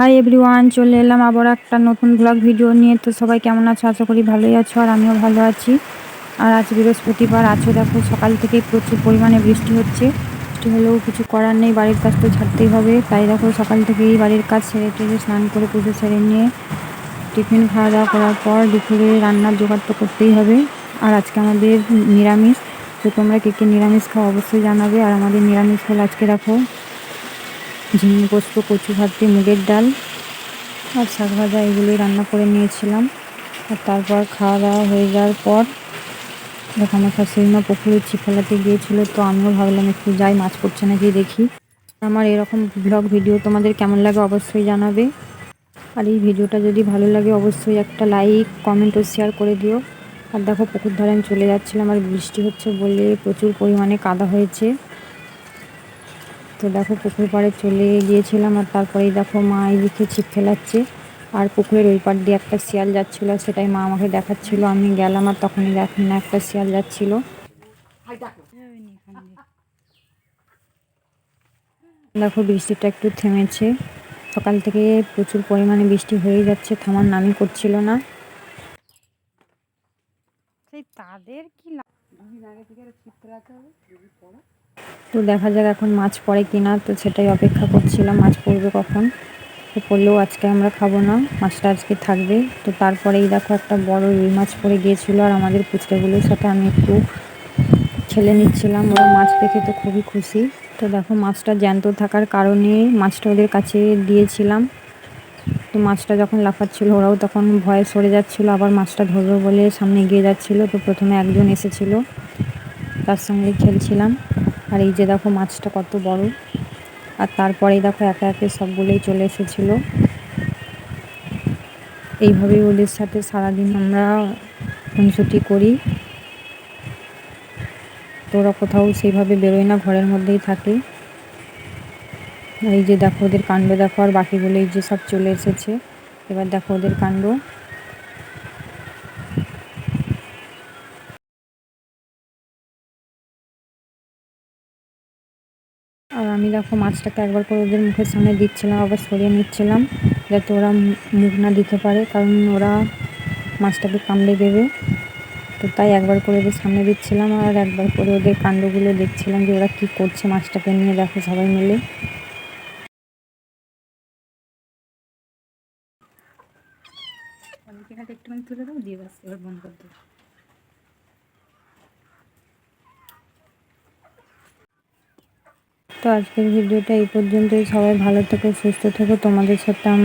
Hi everyone চলে এলাম আবার একটা নতুন ব্লগ ভিডিও নিয়ে। তো সবাই কেমন আছো? আশা করি ভালোই আছো আর আমিও ভালো আছি। আর আজ বৃহস্পতিবার আছো দেখো সকাল থেকেই প্রচুর পরিমাণে বৃষ্টি হচ্ছে। বৃষ্টি হলেও কিছু করার নেই, বাড়ির কাজ তো ছাড়তেই হবে। তাই দেখো সকাল থেকেই বাড়ির কাজ সেরে টেরে স্নান করে পুজো সেরে নিয়ে টিফিন খাওয়া দাওয়া করার পর দুপুরে রান্নার জোগাড় তো করতেই হবে। আর আজকে আমাদের নিরামিষ। তো তোমরা কে কে নিরামিষ খাও অবশ্যই জানাবে। আর আমাদের নিরামিষ হল আজকে দেখো ঝিঙে পোস্ত, কচু ভাতে মুগের ডাল আর শাক ভাজা এগুলোই রান্না করে নিয়েছিলাম। আর তারপর খাওয়া দাওয়া হয়ে যাওয়ার পর দেখো আমার শাশুড়ি মা পুকুরে ফেলাতে গিয়েছিল, তো আমিও ভাবলাম একটু যাই, মাছ পড়ছে নাকি দেখি। আমার এরকম ব্লগ ভিডিও তোমাদের কেমন লাগে অবশ্যই জানাবে। আর এই ভিডিওটা যদি ভালো লাগে অবশ্যই একটা লাইক কমেন্ট ও শেয়ার করে দিও। আর দেখো পুকুর ধারে আমি চলে যাচ্ছিলাম, আর বৃষ্টি হচ্ছে বলে প্রচুর পরিমাণে কাদা হয়েছে। তো দেখো পুকুর পাড়ে চলে গিয়েছিলাম আর তারপরেই দেখো মা এদিকে ছিপ ফেলাচ্ছে আর পুকুরের ওই পাড় দিয়ে একটা শিয়াল যাচ্ছিল সেটাই মা আমাকে দেখাচ্ছিল। আমি গেলাম আর তখনই দেখি না একটা শিয়াল যাচ্ছিল। দেখো বৃষ্টিটা একটু থেমেছে। সকাল থেকে প্রচুর পরিমাণে বৃষ্টি হয়ে যাচ্ছে থামার নামই করছিল না। সেই তাদের কি তো দেখা যাক এখন মাছ পড়ে কিনা, তো সেটাই অপেক্ষা করছিলাম মাছ পড়বে কখন। তো পড়লেও আজকে আমরা খাব না, মাছটা আজকে থাকবে। তো তারপরেই দেখো একটা বড় রুই মাছ পড়ে গিয়েছিল আর আমাদের পুচকাগুলোর সাথে আমি একটু খেলে নিচ্ছিলাম, ওরা মাছ দেখে তো খুবই খুশি। তো দেখো মাছটা জ্যান্ত থাকার কারণে মাছটা ওদের কাছে দিয়েছিলাম। তো মাছটা যখন লাফাচ্ছিল, ওরাও তখন ভয়ে সরে যাচ্ছিল, আবার মাছটা ধরবে বলে সামনে এগিয়ে যাচ্ছিল। তো প্রথমে একজন এসেছিল, তার সঙ্গে খেলছিলাম। আর এই যে দেখো মাছটা কত বড়। আর তারপরেই দেখো একে একে সবগুলোই চলে এসেছিল। এইভাবেই ওদের সাথে সারাদিন আমরা খুনসুটি করি। তো ওরা কোথাও সেইভাবে বেরোয় না, ঘরের মধ্যেই থাকে। এই যে দেখো ওদের কাণ্ড দেখো, আর বাকিগুলো এই যে সব চলে এসেছে। এবার দেখো ওদের কাণ্ড। আমি দেখো মাছটাকে একবার করে ওদের মুখের সামনে দিচ্ছিলাম, আবার সরিয়ে নিচ্ছিলাম, যাতে ওরা মুখ না দিতে পারে, কারণ ওরা মাছটাকে কামড়ে দেবে। তো তাই একবার করে ওদের সামনে দিচ্ছিলাম, আর একবার করে ওদের কাণ্ডগুলো দেখছিলাম যে ওরা কী করছে মাছটাকে নিয়ে, দেখো সবাই মিলে। তুলে দাও, দিয়ে বাস, এবার বন্ধ তো আজকের ভিডিওটা এই পর্যন্তই। সবাই ভালো থেকো সুস্থ থেকো। তোমাদের সাথে আমার